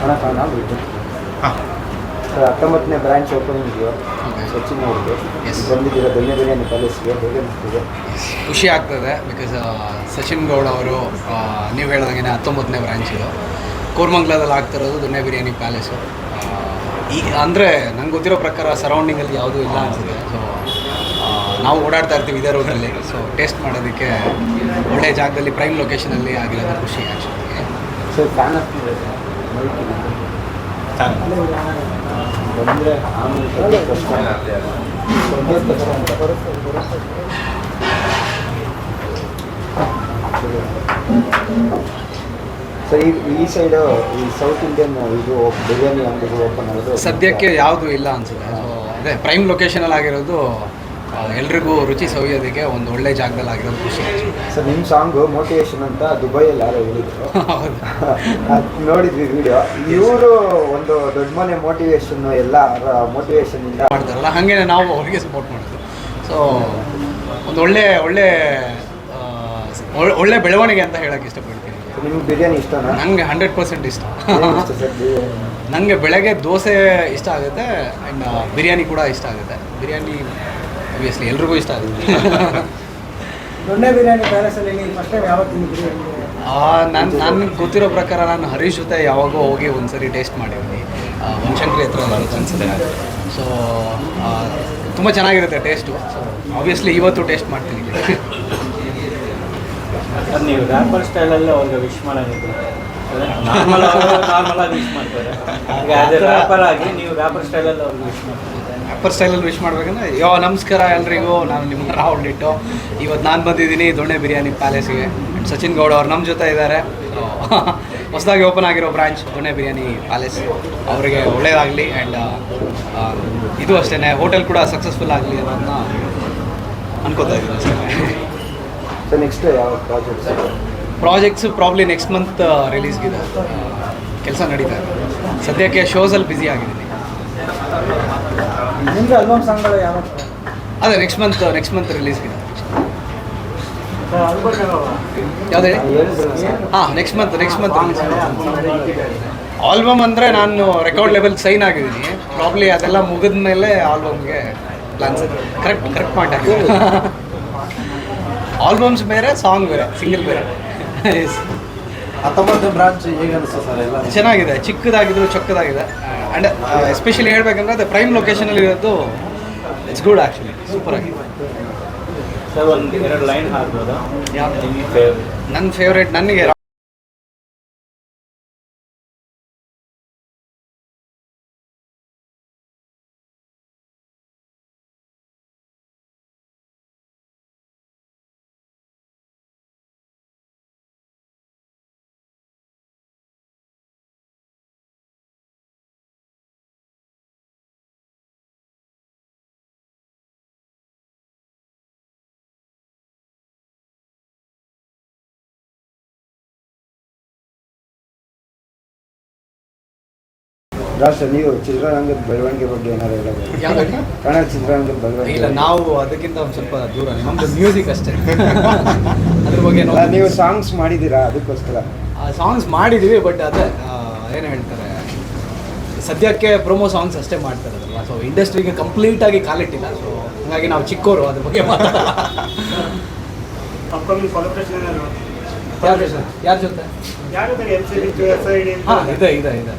ಕಾರಣ ಆಗ್ಬಿಟ್ಟು ಹಾಂ. ಸರ್ ಹತ್ತೊಂಬತ್ತನೇ ಬ್ರಾಂಚ್ ಓಪನಿಂಗ್ ಇದೆಯೋ. ಸಚಿನ್ ಅವ್ರಿಗೆ. ಬಂದಿದ್ದೀರಾ? ದೊಣ್ಣೆ ಬಿರಿಯಾನಿ ಪ್ಯಾಲೇಸ್ಗೆ ಹೇಗೆ ಅನಿಸ್ತಿದೆ ಖುಷಿ ಆಗ್ತದೆ ಬಿಕಾಸ್ ಸಚಿನ್ ಗೌಡ ಅವರು ನೀವು ಹೇಳ್ದಂಗೆ ಹತ್ತೊಂಬತ್ತನೇ ಬ್ರಾಂಚ್ ಇದು. ಕೋರ್ಮಂಗ್ಲದಲ್ಲಿ ಆಗ್ತಿರೋದು ದೊಣ್ಣೆ ಬಿರಿಯಾನಿ ಪ್ಯಾಲೇಸು. ಈ ಅಂದರೆ ನಂಗೆ ಗೊತ್ತಿರೋ ಪ್ರಕಾರ ಸರೌಂಡಿಂಗಲ್ಲಿ ಯಾವುದೂ ಇಲ್ಲ ಅನಿಸುತ್ತೆ. ಸೊ ನಾವು ಓಡಾಡ್ತಾ ಇರ್ತೀವಿ ಇದೇ ರೋಡಲ್ಲಿ ಸೊ ಟೇಸ್ಟ್ ಮಾಡೋದಕ್ಕೆ ಒಳ್ಳೆಯ ಜಾಗದಲ್ಲಿ ಪ್ರೈಮ್ ಲೊಕೇಶನಲ್ಲಿ ಆಗಿರೋದು ಖುಷಿ ಆ್ಯಕ್ಚುಲಿ ಸರ್ ಫ್ಯಾನ್ ಆಗ್ತಿದೆ. ಬಂದರೆ ಈ ಈ ಸೈಡು ಈ ಸೌತ್ ಇಂಡಿಯನ್ ಇದು ಬಿರಿಯಾನಿ ಅಂಗಡಿಗಳು ಓಪನ್ ಆಗೋದು ಸದ್ಯಕ್ಕೆ ಯಾವುದು ಇಲ್ಲ ಅನ್ಸುತ್ತೆ. ಅದೇ ಪ್ರೈಮ್ ಲೊಕೇಶನಲ್ಲಿ ಆಗಿರೋದು ಎಲ್ರಿಗೂ ರುಚಿ ಸವಿಯೋದಕ್ಕೆ ಒಂದು ಒಳ್ಳೆ ಜಾಗದಲ್ಲಿ ಆಗಿರೋದು ಖುಷಿ. ಸರ್ ನಿಮ್ಮ ಸಾಂಗು ಮೋಟಿವೇಶನ್ ಅಂತ ದುಬೈಯಲ್ಲಿ ಯಾರೋ ಹೇಳಿದ್ರು. ಹೌದು. ಅದ್ ನೋಡಿದ್ವಿ ವಿಡಿಯೋ ಇವರು ಒಂದು ದೊಡ್ಡ ಮನೆ ಮೋಟಿವೇಶನ್ ಎಲ್ಲ ಮೋಟಿವೇಶನ್ ಇಂದ ಮಾಡ್ತಾರಲ್ಲ ಹಾಗೆ ನಾವು ಅವ್ರಿಗೆ ಸಪೋರ್ಟ್ ಮಾಡ್ತೀವಿ ಸೊ ಒಂದು ಒಳ್ಳೆ ಒಳ್ಳೆ ಒಳ್ಳೆ- ಬೆಳವಣಿಗೆ ಅಂತ ಹೇಳಕ್ಕೆ ಇಷ್ಟಪಡ್ತೀನಿ. ನಿಮ್ಗೆ ಬಿರಿಯಾನಿ ಇಷ್ಟನಾ? ನನಗೆ ಹಂಡ್ರೆಡ್ ಪರ್ಸೆಂಟ್ ಇಷ್ಟ? ನನಗೆ ಬೆಳಗ್ಗೆ ದೋಸೆ ಇಷ್ಟ ಆಗುತ್ತೆ ಆ್ಯಂಡ್ ಬಿರಿಯಾನಿ ಕೂಡ ಇಷ್ಟ ಆಗುತ್ತೆ. ಬಿರಿಯಾನಿ ಒಬ್ವಿಯಸ್ಲಿ ಎಲ್ರಿಗೂ ಇಷ್ಟ ಆಗುತ್ತೆ. ದೊಣ್ಣೆ ಬಿರಿಯಾನಿ ಪ್ಯಾಲೇಸಲ್ಲಿ ನೀವು ಫಸ್ಟ್ ಟೈಮ್ ಯಾವತ್ತು ತಿಂದಿದ್ರಿ ನಾನು ನನಗೆ ಗೊತ್ತಿರೋ ಪ್ರಕಾರ ನಾನು ಹರೀಶ್ ಜೊತೆ ಯಾವಾಗೋ ಹೋಗಿ ಒಂದ್ಸರಿ ಟೇಸ್ಟ್ ಮಾಡಿದ್ದೀನಿ ಬನಶಂಕರಿ ಹತ್ರ ಅನ್ಸುತ್ತೆ ಸೊ ತುಂಬ ಚೆನ್ನಾಗಿರುತ್ತೆ ಟೇಸ್ಟು ಸೊ ಆಬ್ವಿಯಸ್ಲಿ ಇವತ್ತು ಟೇಸ್ಟ್ ಮಾಡ್ತೀನಿ. ನೀವು ರ್ಯಾಪರ್ ಸ್ಟೈಲಲ್ಲೇ ಅವ್ರಿಗೆ ವಿಶ್ ಮಾಡೋದಿತ್ತು ನಾರ್ಮಲ್ ನಾರ್ಮಲ್ ಆಗಿ ವಿಶ್ ಮಾಡ್ತಾರೆ. ಹಾಗೆ ಅದೇ ರ್ಯಾಪರ್ ಆಗಿ ನೀವು ರ್ಯಾಪರ್ ಸ್ಟೈಲಲ್ಲಿ ಅವ್ರಿಗೆ ವಿಶ್ ಮಾಡ್ತಾರೆ. ಅಪ್ಪರ್ ಸ್ಟೈಲಲ್ಲಿ ವಿಶ್ ಮಾಡ್ಬೇಕಂದ್ರೆ ಯೋ ನಮಸ್ಕಾರ ಎಲ್ರಿಗೂ ನಾನು ನಿಮ್ಮ ರಾಹುಲ್ ಡಿಟ್ಟು. ಇವತ್ತು ನಾನು ಬಂದಿದ್ದೀನಿ ದೊಣ್ಣೆ ಬಿರಿಯಾನಿ ಪ್ಯಾಲೇಸ್ಗೆ. ಸಚಿನ್ ಗೌಡ ಅವ್ರು ನಮ್ಮ ಜೊತೆ ಇದ್ದಾರೆ. ಹೊಸದಾಗಿ ಓಪನ್ ಆಗಿರೋ ಬ್ರಾಂಚ್ ದೊಣ್ಣೆ ಬಿರಿಯಾನಿ ಪ್ಯಾಲೇಸ್. ಅವರಿಗೆ ಒಳ್ಳೆಯದಾಗಲಿ ಆ್ಯಂಡ್ ಇದು ಅಷ್ಟೇ ಹೋಟೆಲ್ ಕೂಡ ಸಕ್ಸಸ್ಫುಲ್ ಆಗಲಿ ಅನ್ನೋದನ್ನ ಅನ್ಕೋತಾ ಇದ್ದೀನಿ ನೆಕ್ಸ್ಟ್ ಯಾವ ಪ್ರಾಜೆಕ್ಟ್ಸ್ ಪ್ರಾಬ್ಲಿ ನೆಕ್ಸ್ಟ್ ಮಂತ್ ರಿಲೀಸ್ಗಿದೆ ಕೆಲಸ ನಡೀತಾ ಇದೆ. ಸದ್ಯಕ್ಕೆ ಶೋಸಲ್ಲಿ ಬ್ಯುಸಿ ಆಗಿದ್ದೀನಿ. ನಿಮ್ದು ಆಲ್ಬಮ್ ಸಾಂಗ್ಗಳು ಯಾವ ಅದೇ next month next month release album ಯಾವ್ದು ಹೇಳಿ? ಹಾಂ next month next month album ಅಂದರೆ ನಾನು ರೆಕಾರ್ಡ್ ಲೆವೆಲ್ ಸೈನ್ ಆಗಿದ್ದೀನಿ. ಪ್ರಾಬ್ಲಿ ಅದೆಲ್ಲ ಮುಗಿದ ಮೇಲೆ ಆಲ್ಬಮ್ಗೆ ಪ್ಲಾನ್ಸ್ ಕರೆಕ್ಟ್ ಕರೆಕ್ಟ್ ಪಾಯಿಂಟ್ ಆಗಿದೆ. ಆಲ್ಬಮ್ಸ್ ಬೇರೆ ಸಾಂಗ್ ಬೇರೆ ಸಿಂಗಲ್ ಬೇರೆ. Yes. ಹತ್ತೊಂಬತ್ತು ಬ್ರಾಂಚ್ ಹೇಗೆ ಅನಿಸ್ತು ಸರ್ ಎಲ್ಲ? ಚೆನ್ನಾಗಿದೆ ಚಿಕ್ಕದಾಗಿದ್ರು ಚೊಕ್ಕದಾಗಿದೆ. ಆ್ಯಂಡ್ ಎಸ್ಪೆಷಲಿ ಹೇಳ್ಬೇಕಂದ್ರೆ ಅದು ಪ್ರೈಮ್ ಲೊಕೇಶನಲ್ಲಿ ಇರೋದು ಇಟ್ಸ್ ಗುಡ್ ಆ್ಯಕ್ಚುಲಿ ಸೂಪರ್ ಆಗಿ ಸರ್ ಒಂದು ಎರಡು ಲೈನ್ ಹಾಕ್ಬೋದಾ? ಯಾವ್ದು? ನನ್ನ ಫೇವ್ರೇಟ್ ನನಗೆ ರಾಷ್ಟ್ರ ನೀವು ಚಿತ್ರರಂಗದ ಬೆಳವಣಿಗೆ ಬಗ್ಗೆ ಏನಾದ್ರು ಯಾವ್ದು? ಕನ್ನಡ ಚಿತ್ರರಂಗದ ಬೆಳವಣಿಗೆ. ಇಲ್ಲ ನಾವು ಅದಕ್ಕಿಂತ ಒಂದು ಸ್ವಲ್ಪ ದೂರ ನಮ್ದು ಮ್ಯೂಸಿಕ್ ಅಷ್ಟೇ. ಅದ್ರ ಬಗ್ಗೆ ನೀವು ಸಾಂಗ್ಸ್ ಮಾಡಿದ್ದೀರಾ ಅದಕ್ಕೋಸ್ಕರ? ಸಾಂಗ್ಸ್ ಮಾಡಿದ್ದೀವಿ ಬಟ್ ಅದೇ ಏನು ಹೇಳ್ತಾರೆ ಸದ್ಯಕ್ಕೆ ಪ್ರೊಮೋ ಸಾಂಗ್ಸ್ ಅಷ್ಟೇ ಮಾಡ್ತಾರೆ ಇರೋದಲ್ಲ ಸೊ ಇಂಡಸ್ಟ್ರಿಗೆ ಕಂಪ್ಲೀಟ್ ಆಗಿ ಕಾಲಿಟ್ಟಿಲ್ಲ. ಸೊ ಹಾಗಾಗಿ ನಾವು ಚಿಕ್ಕೋರು ಅದ್ರ ಬಗ್ಗೆ ಯಾರ ಜೊತೆ? ಹಾಂ ಇದೆ ಇದೆ ಇದೆ.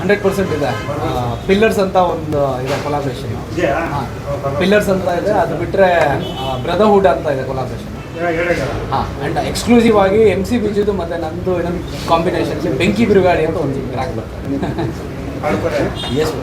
ಹಂಡ್ರೆಡ್ ಪರ್ಸೆಂಟ್ ಇದೆ. ಪಿಲ್ಲರ್ಸ್ ಅಂತ ಒಂದು ಇದೆ ಕೊಲಾಬ್ರೇಷನ್ ಪಿಲ್ಲರ್ಸ್ ಅಂತ ಇದೆ ಅದು ಬಿಟ್ಟರೆ ಬ್ರದರ್ಹುಡ್ ಅಂತ ಇದೆ ಕೊಲಾಬ್ರೇಷನ್ ಹಾಂ ಆ್ಯಂಡ್ ಎಕ್ಸ್ಕ್ಲೂಸಿವ್ ಆಗಿ ಎಂ ಸಿ ಬಿಜುದು ಮತ್ತೆ ನಂದು ಇನ್ನೊಂದು ಕಾಂಬಿನೇಷನ್ಲಿ ಬೆಂಕಿ ಬಿರುಗಾಳಿ ಅಂತ ಒಂದು ಟ್ರ್ಯಾಕ್ ಬರ್ತದೆ. ಆಡ್ತಾರೆ ಎಸ್